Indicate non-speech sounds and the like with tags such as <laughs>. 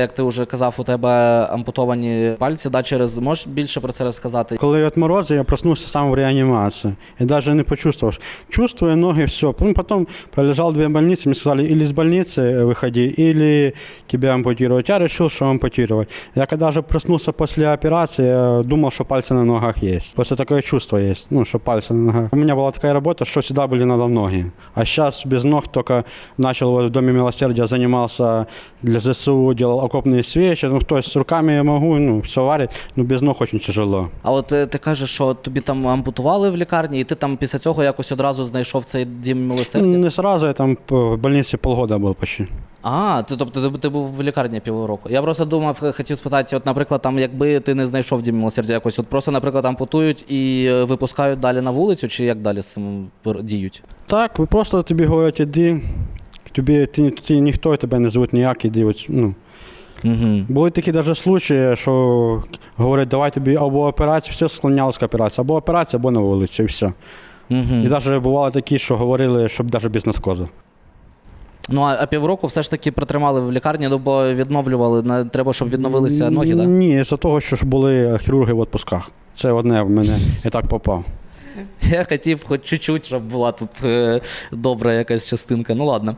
Як ти вже казав, у тебе ампутовані пальці, да, через можеш більше про це розказати? Коли от морози, я проснувся сам в реанимации. И даже не почувствовал. Чувствую ноги, все. Ну, потом пролежал две больницы, мне сказали, или с больницы выходи, или тебя ампутировать. Я решил, что ампутировать. Я когда же проснулся после операции, я думал, что пальцы на ногах есть. Просто такое чувство есть, ну, что пальцы на ногах. У меня была такая работа, что всегда были надо ноги. А сейчас без ног только начал вот в Доме Милосердия, занимался для ЗСУ, делал окопные свечи. Ну, то есть руками я могу, ну, все варить, но без ног очень тяжело. А от е, ти кажеш, що тобі там ампутували в лікарні, і ти там після цього якось одразу знайшов цей дім милосердя? Не сразу, я там в больнице полгода был почти. А, ти, тобто ти, ти був в лікарні півроку. Я просто думав, хотів спитати, от, наприклад, там, якби ти не знайшов дім милосердя якось, от просто, наприклад, ампутують і е, випускають далі на вулицю, чи як далі з цим пер- діють? Так, ви просто тобі говорять, іди, тобі ти, ти ніхто тебе не звуть ніяк, іди. От, ну. Угу. Були такі навіть случаї, що говорять, давай тобі або операція, все склонялось к операції, або операція, або на вулиці, і все. Угу. І навіть бували такі, що говорили, щоб навіть без наркозу. Ну, а, а півроку все ж таки протримали в лікарні, ну, бо відновлювали, на- треба, щоб відновилися ноги, так? Ні, з-за того, що ж були хірурги в відпусках. Це одне в мене я так попав. <laughs> Я хотів хоч чуть-чуть, щоб була тут е, добра якась частинка. Ну ладно.